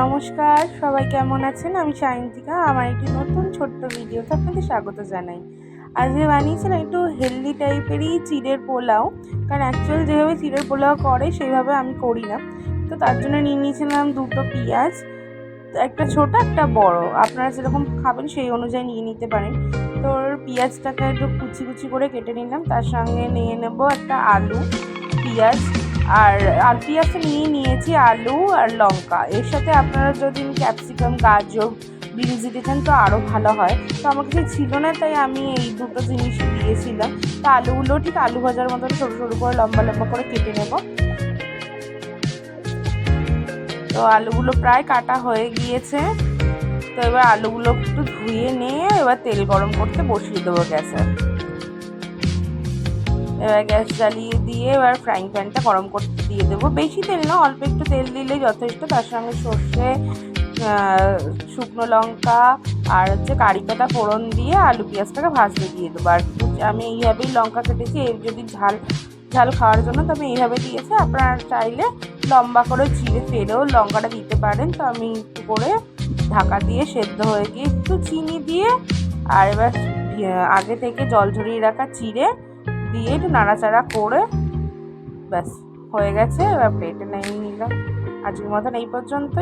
নমস্কার, সবাই কেমন আছেন? আমি সায়ন্তিকা, আমার একটি নতুন ছোট্ট ভিডিওতে আপনাদের স্বাগত জানাই। আজকে বানিয়েছিলাম একটু হেলদি টাইপেরই চিড়ের পোলাও, কারণ অ্যাকচুয়ালি যেভাবে চিড়ের পোলাও করে সেইভাবে আমি করি না। তো তার জন্য নিয়ে নিয়েছিলাম দুটো পেঁয়াজ, একটা ছোট, একটা বড়। আপনারা যেরকম খাবেন, সেই অনুযায়ী নিয়ে নিতে পারেন। তো পেঁয়াজটাকে একটু কুচি কুচি করে কেটে নিলাম। তার সঙ্গে নিয়ে নেব একটা আলু, পেঁয়াজ আর আর পেঁয়াজটা নিয়ে নিয়েছি আলু আর লঙ্কা। এর সাথে আপনারা যদি ক্যাপসিকাম, গাজর বিনস দিতেন তো আরও ভালো হয়। তো আমার কাছে ছিল না, তাই আমি এই দুটো জিনিস দিয়েছিলাম। তো আলুগুলো ঠিক আলু ভাজার মতন ছোটো ছোটো করে, লম্বা লম্বা করে কেটে নেব। তো আলুগুলো প্রায় কাটা হয়ে গিয়েছে। তো এবার আলুগুলো একটু ধুয়ে নিয়ে এবার তেল গরম করতে বসিয়ে দেবো গ্যাসে। এবার গ্যাস জ্বালিয়ে দিয়ে এবার ফ্রাইং প্যানটা গরম করতে দিয়ে দেবো। বেশি তেল না, অল্প একটু তেল দিলেই যথেষ্ট। তার সঙ্গে সর্ষে শুকনো লঙ্কা আর হচ্ছে কারি পাতা ফোড়ন দিয়ে আলু পেঁয়াজটাকে ভাজতে দিয়ে দেবো। আর আমি এইভাবেই লঙ্কা কেটেছি। এর যদি ঝাল ঝাল খাওয়ার জন্য তো আমি এইভাবে দিয়েছি। আপনারা চাইলে লম্বা করে চিড়ে ফেলেও লঙ্কাটা দিতে পারেন। তো আমি একটু করে ঢাকা দিয়ে সেদ্ধ হয়ে গিয়ে একটু চিনি দিয়ে আর এবার আগে থেকে জল ঝরিয়ে রাখা চিড়ে দিয়ে একটু নাড়াচাড়া করে ব্যাস, হয়ে গেছে, এবার প্লেটে নেই নিলাম। আজকের মতন এই পর্যন্তই।